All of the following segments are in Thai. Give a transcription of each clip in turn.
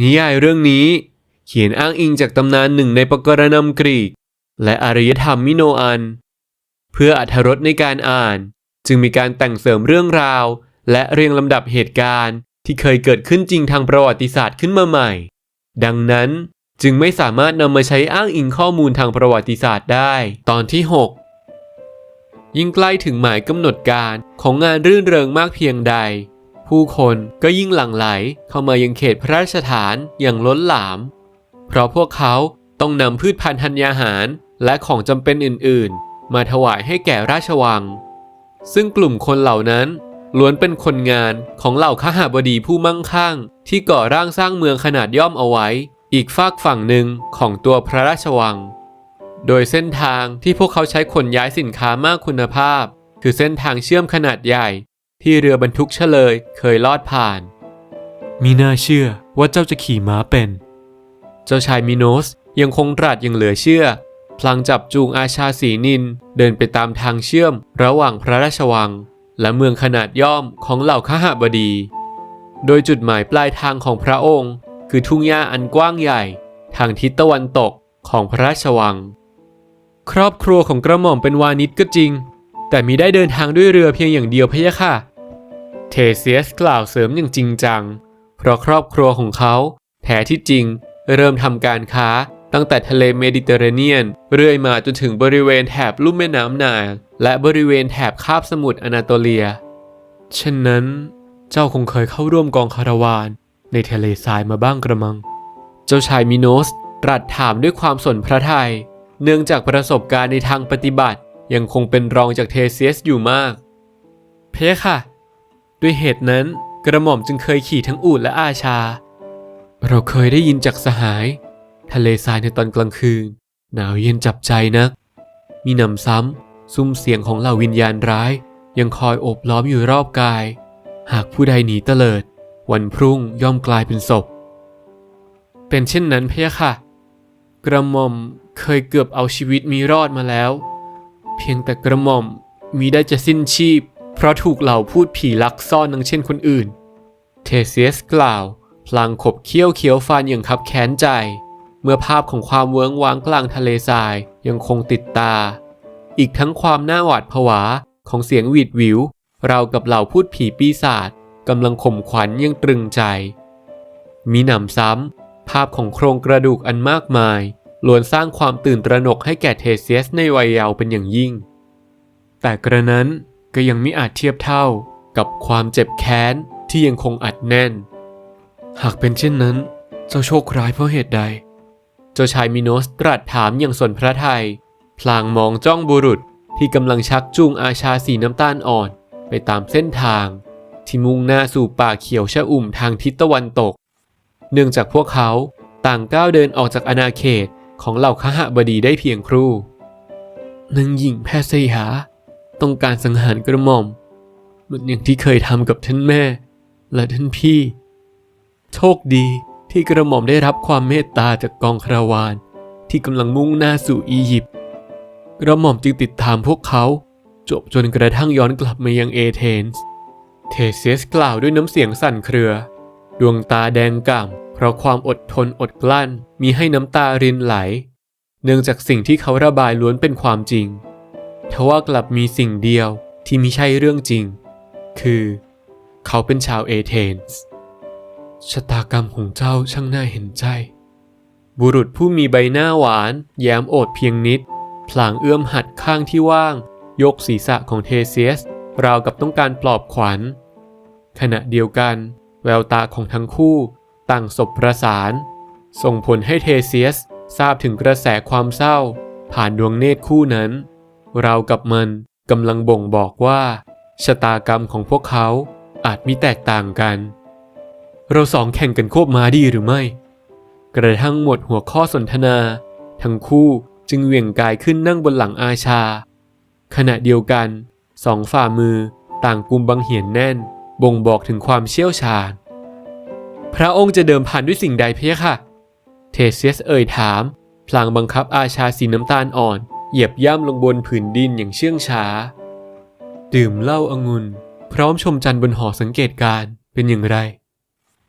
นิยายเรื่องนี้ เขียนอ้างอิงจากตำนานหนึ่งในปกรณำกรีก และอารยธรรมมิโนอัน เพื่ออรรถรสในการอ่าน จึงมีการแต่งเสริมเรื่องราว และเรียงลำดับเหตุการณ์ที่เคยเกิดขึ้นจริงทางประวัติศาสตร์ขึ้นมาใหม่ ดังนั้นจึงไม่สามารถนำมาใช้อ้างอิงข้อมูลทางประวัติศาสตร์ได้ ตอนที่ 6 ยิ่งใกล้ถึงหมายกำหนดการของงานรื่นเริงมากเพียงใด ผู้คนก็ยิ่งหลั่งไหลเข้ามายังเขตพระราชฐานอย่างล้นหลาม เพราะพวกเขาต้องนำพืชพันธุ์ธัญญาหารและของจำเป็นอื่นๆ มาถวายให้แก่ราชวัง ซึ่งกลุ่มคนเหล่านั้นล้วนเป็นคนงานของเหล่าขหาบดีผู้มั่งคั่ง ที่ก่อร่างสร้างเมืองขนาดย่อมเอาไว้ อีกฝากฝั่งหนึ่งของตัวพระราชวัง โดยเส้นทางที่พวกเขาใช้ขนย้ายสินค้ามากคุณภาพ คือเส้นทางเชื่อมขนาดใหญ่ ที่เรือบรรทุกเฉลยเคยลอดผ่าน มีน่าเชื่อว่าเจ้าจะขี่ม้าเป็น เจ้าชายมิโนสยังคงตรัสอย่างเหลือเชื่อ พลางจับจูงอาชาสีนินเดินไปตามทางเชื่อมระหว่างพระราชวัง และเมืองขนาดย่อมของเหล่าขหบดี โดยจุดหมายปลายทางของพระองค์ คือทุ่งหญ้าอันกว้างใหญ่ ทางทิศตะวันตกของพระราชวัง ครอบครัวของกระหม่อมเป็นวานิชก็จริง แต่มิได้เดินทางด้วยเรือเพียงอย่างเดียวพะยะค่ะ เทเซียสกล่าวเสริมอย่างจริงจัง เพราะครอบครัวของเขาแท้ที่จริง เริ่มทำการค้าตั้งแต่ทะเลเมดิเตอร์เรเนียน เรื่อยมาจนถึงบริเวณแถบลุ่มแม่น้ำนายและบริเวณแถบคาบสมุทรอนาโตเลียเช่นนั้นเจ้าคงเคยเข้าร่วมกองคาราวาน ในทะเลทรายมาบ้างกระมัง เจ้าชายมิโนสตรัสถามด้วยความสนพระทัยเนื่องจากประสบการณ์ในทางปฏิบัติ ยังคงเป็นรองจากเทเซียสอยู่มาก เพค่ะ ด้วยเหตุนั้นกระหม่อมจึงเคยขี่ทั้งอูฐและอาชา เราเคยได้ยินจากสหาย ทะเลทรายในตอนกลางคืน หนาวเย็นจับใจนัก มีหนำซ้ำซุ้มเสียงของเหล่าวิญญาณร้าย ยังคอยโอบล้อมอยู่รอบกาย หากผู้ใดหนีเตลิด วันพรุ่งย่อมกลายเป็นศพ เป็นเช่นนั้นพะยะค่ะ กระหม่อมเคยเกือบเอาชีวิตมีรอดมาแล้ว เพียงแต่กระหม่อมมีได้จะสิ้นชีพ เพราะถูกเหล่าพูดผีลักซ่อนดังเช่นคนอื่น เทเซียสกล่าว พลางขบเคี้ยวเคี้ยวฟันอย่างคับแค้นใจ เมื่อภาพของความเวิ้งว้างกลางทะเลทรายยังคงติดตา อีกทั้งความน่าหวาดผวาของเสียงหวีดวิวเรากับเหล่าพูดผีปีศาจกำลังข่มขวัญยังตรึงใจ มีหนำซ้ำ ภาพของโครงกระดูกอันมากมายล้วนสร้างความตื่นตระหนกให้แก่เทเซียสในวัยเยาว์เป็นอย่างยิ่ง แต่กระนั้น ก็ยังไม่อาจเทียบเท่ากับความเจ็บแค้นที่ยังคงอัดแน่น หากเป็นเช่นนั้น เจ้าโชคร้ายเพราะเหตุใด เจ้าชายมิโนสตรัสถามอย่างสนพระทัยพลางมองจ้องบุรุษที่กำลังชักจูงอาชาสีน้ำตาลอ่อนไปตามเส้นทาง ที่มุ่งหน้าสู่ป่าเขียวชะอุ่มทางทิศตะวันตก เนื่องจากพวกเขาต่างก้าวเดินออกจากอาณาเขตของเหล่าขหบดีได้เพียงครู่นางหญิงแพทย์สยา ต้องการสังหารกระหม่อม เหมือนอย่างที่เคยทำกับท่านแม่และท่านพี่ โชคดีที่กระหม่อมได้รับความเมตตาจากกองคาราวานที่กำลังมุ่งหน้าสู่อียิปต์กระหม่อมจึงติดตามพวกเขาจบจนกระทั่งย้อนกลับมายังเอเธนส์ เทเซียสกล่าวด้วยน้ำเสียงสั่นเครือ ดวงตาแดงก่ำเพราะความอดทนอดกลั้นมีให้น้ำตารินไหล เนื่องจากสิ่งที่เขาระบายล้วนเป็นความจริง ทว่ากลับมีสิ่งเดียวที่มิใช่เรื่องจริง คือ เขาเป็นชาวเอเธนส์ชะตากรรมของเจ้าช่างน่าเห็นใจ บุรุษผู้มีใบหน้าหวาน แย้มโอดเพียงนิด พลางเอื้อมหัดข้างที่ว่าง ยกศีรษะของเทเซียส ราวกับต้องการปลอบขวัญ ขณะเดียวกัน แววตาของทั้งคู่ต่างศพประสาน ส่งผลให้เทเซียสทราบถึงกระแสความเศร้า ผ่านดวงเนตรคู่นั้น ราวกับมันกำลังบ่งบอกว่า ชะตากรรมของพวกเขาอาจมีแตกต่างกัน เราสองแข่งกันควบมาดีหรือไม่ กระทั่งหมดหัวข้อสนทนา ทั้งคู่จึงเหวี่ยงกายขึ้นนั่งบนหลังอาชา ขณะเดียวกันสองฝ่ามือต่างกุมบังเหียนแน่น บ่งบอกถึงความเชี่ยวชาญ พระองค์จะเดิมพันด้วยสิ่งใดเพียค่ะ เทเซียสเอ่ยถาม พลางบังคับอาชาสีน้ำตาลอ่อน เหยียบย่ำลงบนผืนดินอย่างเชื่องช้า ดื่มเหล้าองุ่นพร้อมชมจันทร์บนหอสังเกตการเป็นอย่างไร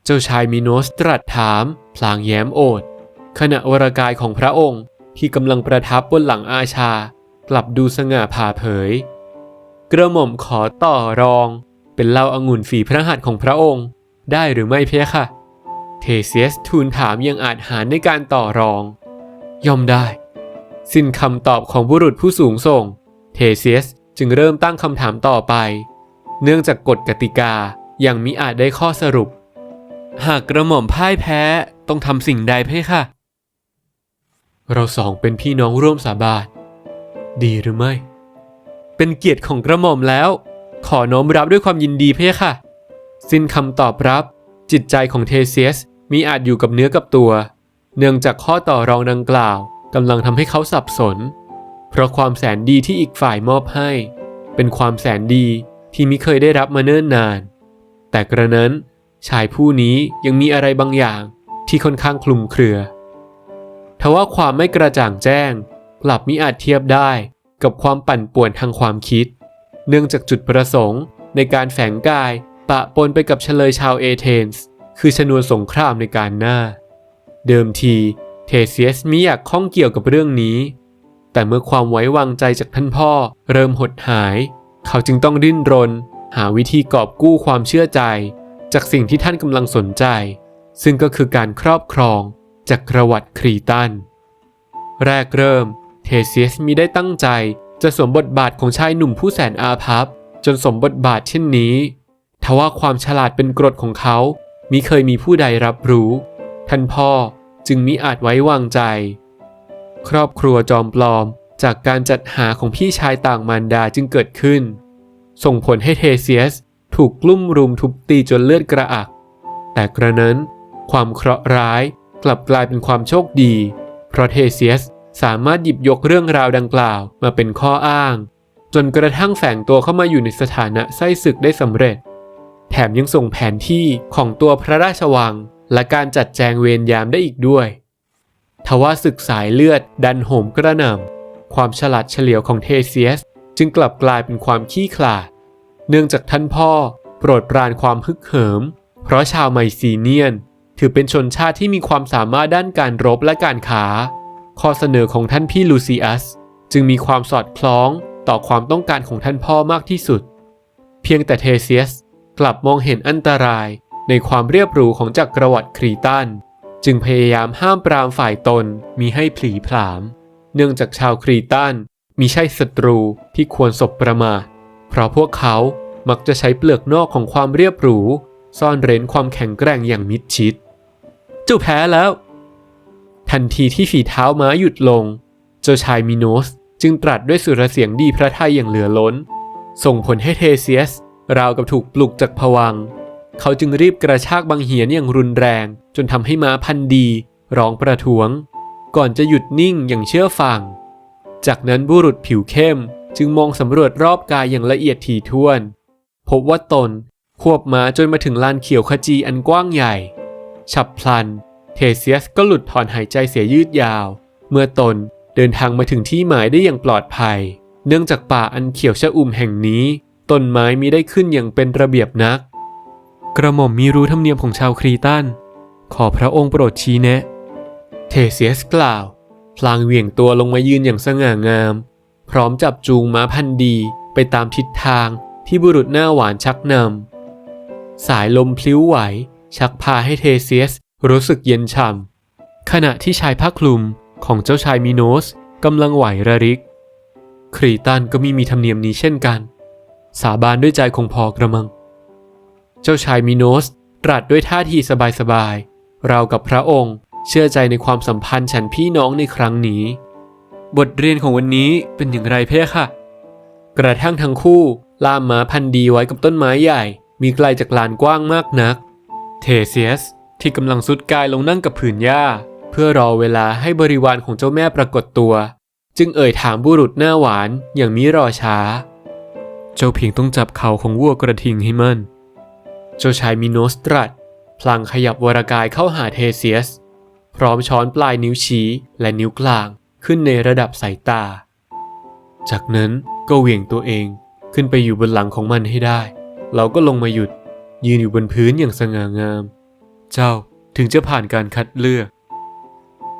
เจ้าชายมิโนสตรัสถาม พลางแย้มโอด ขณะวรากายของพระองค์ที่กำลังประทับบนหลังอาชา กลับดูสง่าผ่าเผย กระหม่อมขอต่อรอง เป็นเหล้าอางุ่นฝีพระหัตถ์ของพระองค์ ได้หรือไม่เพคะเทเซียสทูลถามยังอาจหารในการต่อรอง ย่อมได้ สิ้นคำตอบของบุรุษผู้สูงส่ง เทเซียสจึงเริ่มตั้งคำถามต่อไป เนื่องจากกฎกติกายังมิอาจได้ข้อสรุป หากกระหม่อมพ่ายแพ้ต้องทำสิ่งใดเพคะเราสองเป็นพี่น้องร่วมสาบานดีหรือไม่ เป็นเกียรติของกระหม่อมแล้ว ขอน้อมรับด้วยความยินดีเพคะสิ้นคำตอบรับ จิตใจของเทเซียสมีอาจอยู่กับเนื้อกับตัว เนื่องจากข้อต่อรองดังกล่าว กำลังทำให้เขาสับสน เพราะความแสนดีที่อีกฝ่ายมอบให้ เป็นความแสนดีที่มิเคยได้รับมาเนิ่นนาน แต่กระนั้นชายผู้นี้ยังมีอะไรบางอย่างที่ค่อนข้างคลุมเครือ ทว่าความไม่กระจ่างแจ้ง กลับมิอาจเทียบได้กับความปั่นป่วนทางความคิด เนื่องจากจุดประสงค์ในการแฝงกายปะปนไปกับเฉลยชาวเอเธนส์ คือชนวนสงครามในการหน้า เดิมที เทเซียสมิอยากข้องเกี่ยวกับเรื่องนี้ แต่เมื่อความไว้วางใจจากท่านพ่อ เริ่มหดหาย เขาจึงต้องดิ้นรน หาวิธีกอบกู้ความเชื่อใจ จากสิ่งที่ท่านกำลังสนใจ ซึ่งก็คือการครอบครองจากกระวัติครีตัน แรกเริ่ม เทเซียสมีได้ตั้งใจจะสวมบทบาทของชายหนุ่มผู้แสนอาภัพ จนสมบทบาทเช่นนี้ทว่าความฉลาดเป็นกรดของเขามิเคยมีผู้ใดรับรู้ ท่านพ่อ จึงมิอาจไว้วางใจ ครอบครัวจอมปลอมจากการจัดหาของพี่ชายต่างมารดาจึงเกิดขึ้น ส่งผลให้เทเซียสถูกกลุ่มรุมทุบตีจนเลือดกระอัก แต่กระนั้น ความเคราะห์ร้ายกลับกลายเป็นความโชคดี เพราะเทเซียสสามารถหยิบยกเรื่องราวดังกล่าวมาเป็นข้ออ้าง จนกระทั่งแฝงตัวเข้ามาอยู่ในสถานะไส้ศึกได้สำเร็จ แถมยังส่งแผนที่ของตัวพระราชวัง และการจัดแจงเวรยามได้อีกด้วย ทว่าศึกสายเลือดดันโหมกระหน่ำความฉลาดเฉลียวของเทเซียส จึงกลับกลายเป็นความขี้ขลาด เนื่องจากท่านพ่อโปรดปรานความฮึกเหิม เพราะชาวไมซีเนียน ถือเป็นชนชาติที่มีความสามารถด้านการรบและการค้า ข้อเสนอของท่านพี่ลูซิอัส จึงมีความสอดคล้องต่อความต้องการของท่านพ่อมากที่สุด เพียงแต่เทเซียสกลับมองเห็นอันตราย ในความเรียบหรูของจักรวรรดิครีตันจึงพยายามห้ามปรามฝ่ายตนมีให้ผลีผลาม เนื่องจากชาวครีตันมีใช่ศัตรูที่ควรสบประมาทเพราะพวกเขามักจะใช้เปลือกนอกของความเรียบหรู ซ่อนเร้นความแข็งแกร่งอย่างมิดชิดเจ้าแพ้แล้ว ทันทีที่ฝีเท้าม้าหยุดลง เจ้าชายมิโนสจึงตรัสด้วยสุรเสียงดีพระทัยอย่างเหลือล้น ส่งผลให้เทเซียส ราวกับถูกปลุกจากผวัง เขาจึงรีบกระชากบังเหียนอย่างรุนแรง จนทำให้ม้าพันดีร้องประท้วง ก่อนจะหยุดนิ่งอย่างเชื่อฟัง จากนั้นบุรุษผิวเข้มจึงมองสำรวจรอบกายอย่างละเอียดถี่ถ้วน พบว่าตนควบม้าจนมาถึงลานเขียวขจีอันกว้างใหญ่ ฉับพลัน เทเซียสก็หลุดถอนหายใจเสียยืดยาว เมื่อตนเดินทางมาถึงที่หมายได้อย่างปลอดภัย เนื่องจากป่าอันเขียวชะอุ่มแห่งนี้ ต้นไม้มีได้ขึ้นอย่างเป็นระเบียบนัก กระหม่อมมีรู้ธรรมเนียมของชาวครีตันขอพระองค์โปรดชี้แนะ เทเซียสกล่าว พลางเหวี่ยงตัวลงมายืนอย่างสง่างาม พร้อมจับจูงม้าพันดีไปตามทิศทางที่บุรุษหน้าหวานชักนำ สายลมพลิ้วไหว ชักพาให้เทเซียสรู้สึกเย็นฉ่ำขณะที่ชายผ้าคลุมของเจ้าชายมิโนสกำลังไหวระริก ครีตันก็มีมีธรรมเนียมนี้เช่นกัน สาบานด้วยใจคงพอกระมัง เจ้าชายมิโนสตรัสด้วยท่าทีสบายๆ เรากับพระองค์เชื่อใจในความสัมพันธ์ฉันพี่น้องในครั้งนี้ บทเรียนของวันนี้เป็นอย่างไรเพ่ค่ะ กระทั่งทั้งคู่ล่ามม้าพันดีไว้กับต้นไม้ใหญ่ มีไกลจากลานกว้างมากนัก เทเซียสที่กำลังสุดกายลงนั่งกับผืนหญ้า เพื่อรอเวลาให้บริวารของเจ้าแม่ปรากฏตัว จึงเอ่ยถามบุรุษหน้าหวานอย่างมิรอช้า เจ้าเพียงต้องจับเขาของวัวกระทิงให้มั่น เจ้าชายมิโนสตรัสพลางขยับวรกายเข้าหาเทเซียส พร้อมช้อนปลายนิ้วชี้และนิ้วกลางขึ้นในระดับสายตา จากนั้นก็เหวี่ยงตัวเองขึ้นไปอยู่บนหลังของมันให้ได้ เราก็ลงมาหยุด ยืนอยู่บนพื้นอย่างสง่างาม เจ้าถึงจะผ่านการคัดเลือก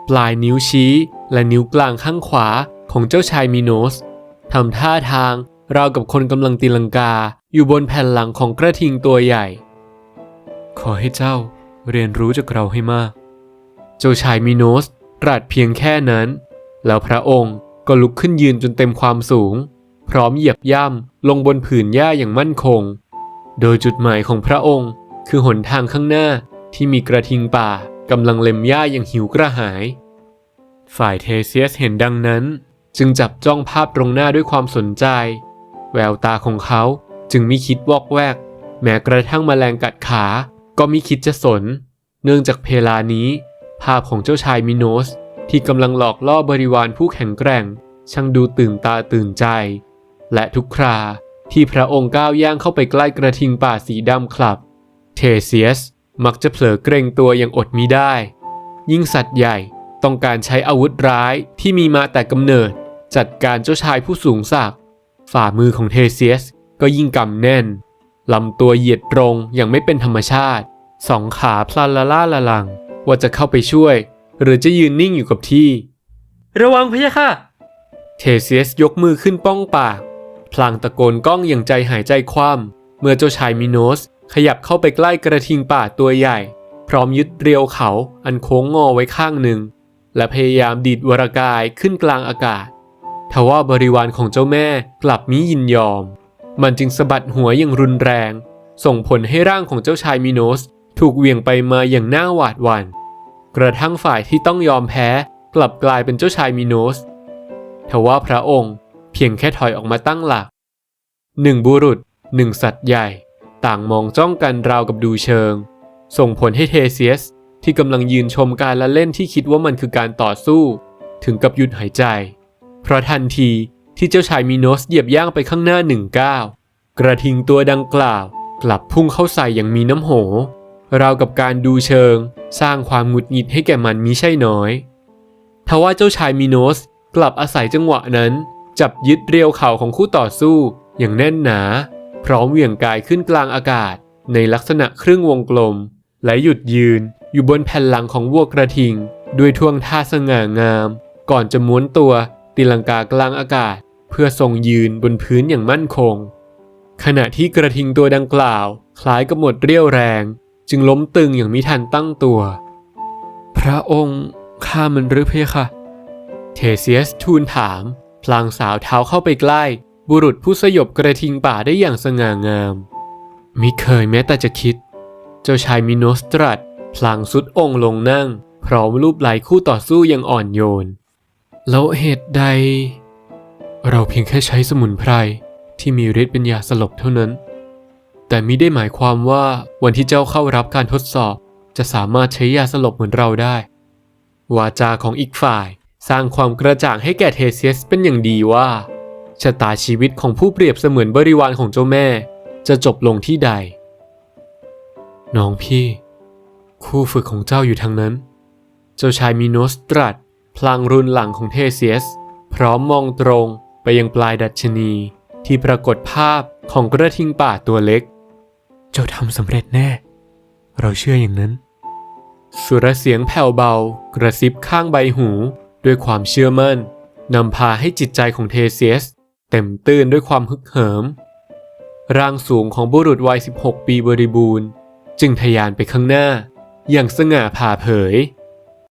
ปลายนิ้วชี้และนิ้วกลางข้างขวาของเจ้าชายมิโนสทำท่าทางราวกับคนกำลังตีลังกาอยู่บนแผ่นหลังของกระทิงตัวใหญ่ ขอให้เจ้าเรียนรู้จากเราให้มาก เจ้าชายมิโนสตรัสเพียงแค่นั้น แล้วพระองค์ก็ลุกขึ้นยืนจนเต็มความสูง พร้อมเหยียบย่ำลงบนผืนหญ้าอย่างมั่นคง โดยจุดหมายของพระองค์คือหนทางข้างหน้าที่มีกระทิงป่ากำลังเล็มหญ้าอย่างหิวกระหาย ฝ่ายเทเซียสเห็นดังนั้น จึงจับจ้องภาพตรงหน้าด้วยความสนใจ แววตาของเขาจึงไม่คิดวอกแวก แม้กระทั่งแมลงกัดขา ก็ม่คิดจะสน เนื่องจากเพลานี้ ภาพของเจ้าชายมิโนส ที่กำลังหลอกล่อบริวารผู้แข็งแกร่ง ช่างดูตื่นตาตื่นใจ และทุกคราที่พระองค์ก้าวย่างเข้าไปใกล้กระทิงป่าสีดำคลับ เทเซียสมักจะเผลอเกรงตัวอย่างอดมิได้ ยิ่งสัตว์ใหญ่ต้องการใช้อาวุธร้ายที่มีมาแต่กำเนิด จัดการเจ้าชายผู้สูงศักดิ์ฝ่ามือของเทเซียสก็ยิ่งกำแน่น ลำตัวเหยียดตรงอย่างไม่เป็นธรรมชาติ สองขาพลันละล่าละลัง ว่าจะเข้าไปช่วย หรือจะยืนนิ่งอยู่กับที่ ระวังพะยะค่ะ เทเซียสยกมือขึ้นป้องปาก พลางตะโกนก้องอย่างใจหายใจคว่ำเมื่อเจ้าชายมิโนส ขยับเข้าไปใกล้กระทิงป่าตัวใหญ่ พร้อมยึดเรียวเขาอันโค้งงอไว้ข้างหนึ่ง และพยายามดีดวรกายขึ้นกลางอากาศทว่าบริวารของเจ้าแม่กลับมิยินยอม มันจึงสะบัดหัวอย่างรุนแรง ส่งผลให้ร่างของเจ้าชายมิโนส ถูกเหวี่ยงไปมาอย่างน่าหวาดหวัน่นกระทั่งฝ่ายที่ต้องยอมแพ้กลับกลายเป็นเจ้าชายมิโนสทว่าพระองค์เพียงแค่ถอยออกมาตั้งหลักหนึ่งบุรุษหนึ่งสัตว์ใหญ่ ต่างมองจ้องกันราวกับดูเชิง ส่งผลให้เทเซียสที่กำลังยืนชมการละเล่นที่คิดว่ามันคือการต่อสู้ ถึงกับหยุดหายใจ เพราะทันที ที่เจ้าชายมิโนสเหยียบย่างไปข้างหน้าหนึ่งก้าวกระทิงตัวดังกล่าว กลับพุ่งเข้าใส่อย่างมีน้ำโหราวกับการดูเชิง สร้างความหงุดหงิดให้แก่มันมิใช่น้อยทว่าเจ้าชายมิโนสกลับอาศัยจังหวะนั้น จับยึดเรียวเข่าของคู่ต่อสู้ อย่างแน่นหนา พร้อมเหวี่ยงกายขึ้นกลางอากาศ ในลักษณะครึ่งวงกลม และหยุดยืนอยู่บนแผ่นหลังของวัวกระทิง ด้วยท่วงท่าสง่างาม ก่อนจะม้วนตัว ตีลังกากลางอากาศ เพื่อทรงยืนบนพื้นอย่างมั่นคง ขณะที่กระทิงตัวดังกล่าว คล้ายกับหมดเรี่ยวแรง จึงล้มตึงอย่างมิทันตั้งตัว พระองค์ข้ามันหรือเพคะเทเซียสทูลถาม พลางสาวเท้าเข้าไปใกล้ บุรุษผู้สยบกระทิงป่าได้อย่างสง่างามมิเคยแม้แต่จะคิด เจ้าชายมิโนสตรัสพลางสุดองค์ลงนั่ง พร้อมรูปไหลคู่ต่อสู้อย่างอ่อนโยน แล้วเหตุใด เราเพียงแค่ใช้สมุนไพรที่มีฤทธิ์เป็นยาสลบเท่านั้น แต่มิได้หมายความว่าวันที่เจ้าเข้ารับการทดสอบ จะสามารถใช้ยาสลบเหมือนเราได้ วาจาของอีกฝ่าย สร้างความกระจ่างให้แก่เทเซียสเป็นอย่างดีว่าชะตาชีวิตของผู้เปรียบเสมือนบริวารของเจ้าแม่ จะจบลงที่ใด น้องพี่ คู่ฝึกของเจ้าอยู่ทางนั้น เจ้าชายมิโนสตรัส พลางรุนหลังของเทเซียส พร้อมมองตรงไปยังปลายดัชนี ที่ปรากฏภาพของกระทิงป่าตัวเล็ก เจ้าทำสำเร็จแน่ เราเชื่ออย่างนั้น สุรเสียงแผ่วเบากระซิบข้างใบหูด้วยความเชื่อมั่นนำพาให้จิตใจของเทเซียส เต็มตื้นด้วยความฮึกเหิม ร่างสูงของบุรุษวัย 16 ปีบริบูรณ์ จึงทะยานไปข้างหน้า อย่างสง่าผ่าเผย